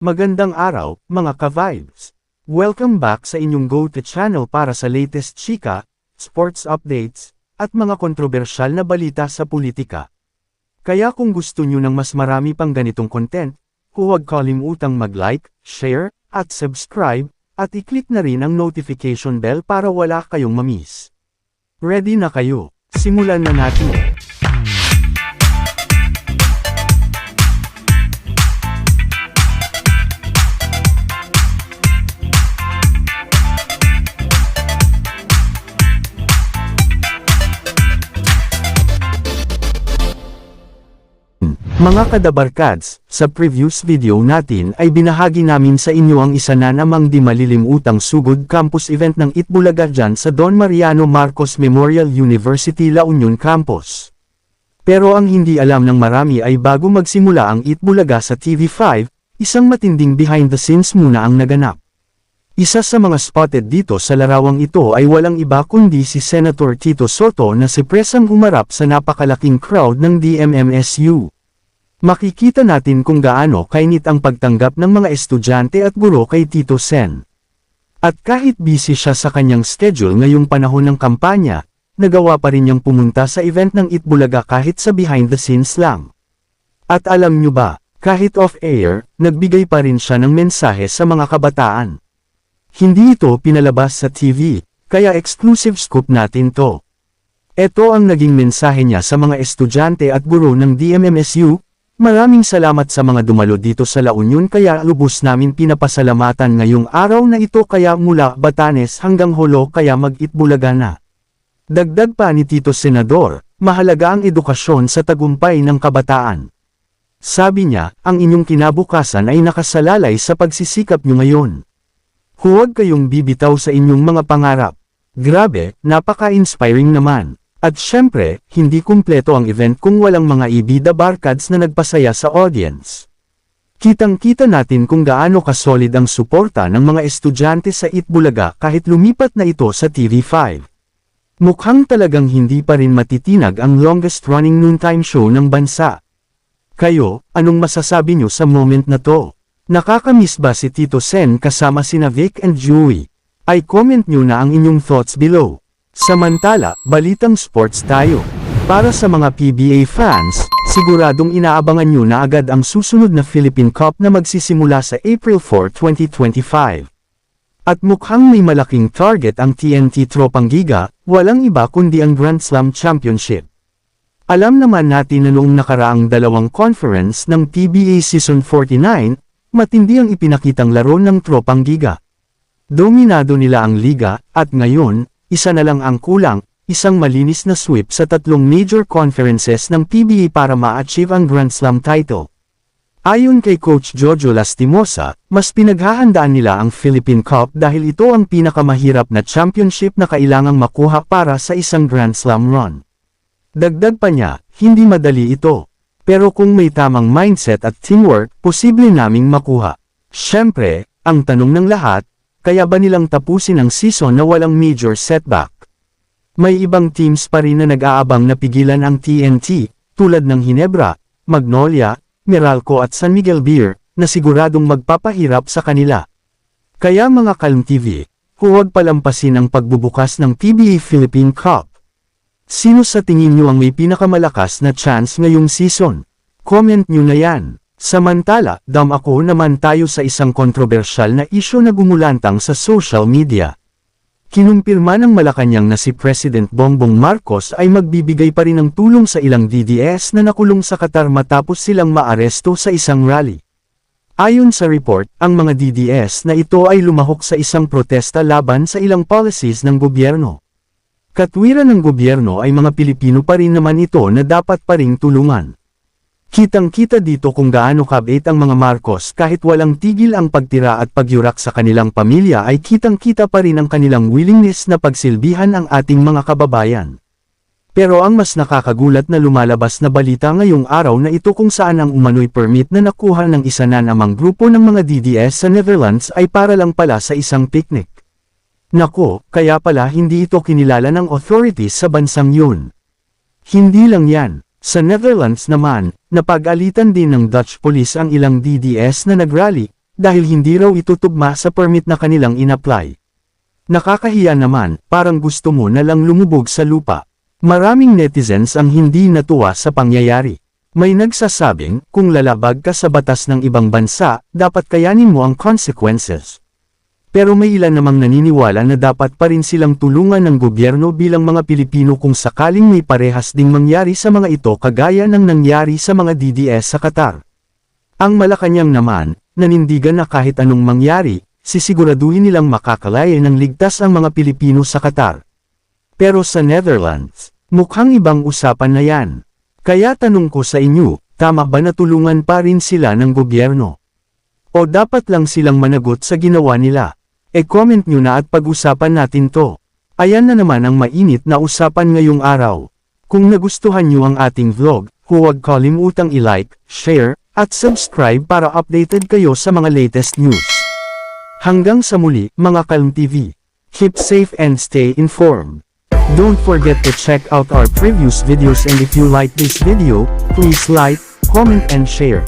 Magandang araw, mga ka-vibes! Welcome back sa inyong go-to channel para sa latest chika, sports updates, at mga kontrobersyal na balita sa politika. Kaya kung gusto nyo ng mas marami pang ganitong content, huwag kalimutang mag-like, share, at subscribe, at i-click na rin ang notification bell para wala kayong mamiss. Ready na kayo? Simulan na natin! Mga kadabarkads, sa previous video natin ay binahagi namin sa inyo ang isa na namang di malilimutang sugod campus event ng Itbulaga dyan sa Don Mariano Marcos Memorial University La Union Campus. Pero ang hindi alam ng marami ay bago magsimula ang Itbulaga sa TV5, isang matinding behind the scenes muna ang naganap. Isa sa mga spotted dito sa larawang ito ay walang iba kundi si Senator Tito Soto na si presang humarap sa napakalaking crowd ng DMMSU. Makikita natin kung gaano kainit ang pagtanggap ng mga estudyante at guro kay Tito Sen. At kahit busy siya sa kanyang schedule ngayong panahon ng kampanya, nagawa pa rin niyang pumunta sa event ng Itbulaga kahit sa behind the scenes lang. At alam nyo ba, kahit off-air, nagbigay pa rin siya ng mensahe sa mga kabataan. Hindi ito pinalabas sa TV, kaya exclusive scoop natin to. Ito ang naging mensahe niya sa mga estudyante at guro ng DMMSU, Maraming salamat sa mga dumalo dito sa La Union kaya lubos namin pinapasalamatan ngayong araw na ito kaya mula Batanes hanggang Holo kaya mag-itbulaga na. Dagdag pa ni Tito Senador, mahalaga ang edukasyon sa tagumpay ng kabataan. Sabi niya, ang inyong kinabukasan ay nakasalalay sa pagsisikap niyo ngayon. Huwag kayong bibitaw sa inyong mga pangarap. Grabe, napaka-inspiring naman. At syempre, hindi kumpleto ang event kung walang mga ibida barkads na nagpasaya sa audience. Kitang-kita natin kung gaano kasolid ang suporta ng mga estudyante sa Itbulaga kahit lumipat na ito sa TV5. Mukhang talagang hindi pa rin matitinag ang longest-running noontime show ng bansa. Kayo, anong masasabi nyo sa moment na to? Nakakamiss ba si Tito Sen kasama sina Vic and Joey? Ay comment nyo na ang inyong thoughts below. Samantala, balitang sports tayo. Para sa mga PBA fans, siguradong inaabangan nyo na agad ang susunod na Philippine Cup na magsisimula sa April 4, 2025. At mukhang may malaking target ang TNT Tropang Giga, walang iba kundi ang Grand Slam Championship. Alam naman natin na noong nakaraang dalawang conference ng PBA Season 49, matindi ang ipinakitang laro ng Tropang Giga. Dominado nila ang liga, at ngayon, isa na lang ang kulang, isang malinis na sweep sa tatlong major conferences ng PBA para ma-achieve ang Grand Slam title. Ayon kay Coach Jojo Lastimosa, mas pinaghahandaan nila ang Philippine Cup dahil ito ang pinakamahirap na championship na kailangang makuha para sa isang Grand Slam run. Dagdag pa niya, hindi madali ito. Pero kung may tamang mindset at teamwork, posible naming makuha. Siyempre, ang tanong ng lahat, kaya ba nilang tapusin ang season na walang major setback? May ibang teams pa rin na nag-aabang na pigilan ang TNT, tulad ng Hinebra, Magnolia, Meralco at San Miguel Beer, na siguradong magpapahirap sa kanila. Kaya mga Calm TV, huwag palampasin ang pagbubukas ng PBA Philippine Cup. Sino sa tingin nyo ang may pinakamalakas na chance ngayong season? Comment nyo na yan. Samantala, dam ako naman tayo sa isang kontrobersyal na isyo na gumulantang sa social media. Kinumpirma ng Malacanang na si President Bongbong Marcos ay magbibigay pa rin ng tulong sa ilang DDS na nakulong sa Qatar matapos silang maaresto sa isang rally. Ayon sa report, ang mga DDS na ito ay lumahok sa isang protesta laban sa ilang policies ng gobyerno. Katwiran ng gobyerno ay mga Pilipino pa rin naman ito na dapat pa ring tulungan. Kitang-kita dito kung gaano kabait ang mga Marcos kahit walang tigil ang pagtira at pagyurak sa kanilang pamilya ay kitang-kita pa rin ang kanilang willingness na pagsilbihan ang ating mga kababayan. Pero ang mas nakakagulat na lumalabas na balita ngayong araw na ito kung saan ang umano'y permit na nakuha ng isa na namang grupo ng mga DDS sa Netherlands ay para lang pala sa isang picnic. Nako, kaya pala hindi ito kinilala ng authorities sa bansang yun. Hindi lang yan. Sa Netherlands naman, napag-alitan din ng Dutch police ang ilang DDS na nagrally, dahil hindi raw itutugma sa permit na kanilang inapply. Nakakahiya naman, parang gusto mo na lang lumubog sa lupa. Maraming netizens ang hindi natuwa sa pangyayari. May nagsasabing, kung lalabag ka sa batas ng ibang bansa, dapat kayanin mo ang consequences. Pero may ilan namang naniniwala na dapat pa rin silang tulungan ng gobyerno bilang mga Pilipino kung sakaling may parehas ding mangyari sa mga ito kagaya ng nangyari sa mga DDS sa Qatar. Ang Malacanang naman, nanindigan na kahit anong mangyari, sisiguraduhin nilang makakalaya ng ligtas ang mga Pilipino sa Qatar. Pero sa Netherlands, mukhang ibang usapan na yan. Kaya tanong ko sa inyo, tama ba na tulungan pa rin sila ng gobyerno? O dapat lang silang managot sa ginawa nila? E-comment nyo na at pag-usapan natin to. Ayan na naman ang mainit na usapan ngayong araw. Kung nagustuhan nyo ang ating vlog, huwag kalimutang i-like, share, at subscribe para updated kayo sa mga latest news. Hanggang sa muli, mga Kalm TV. Keep safe and stay informed. Don't forget to check out our previous videos and if you like this video, please like, comment and share.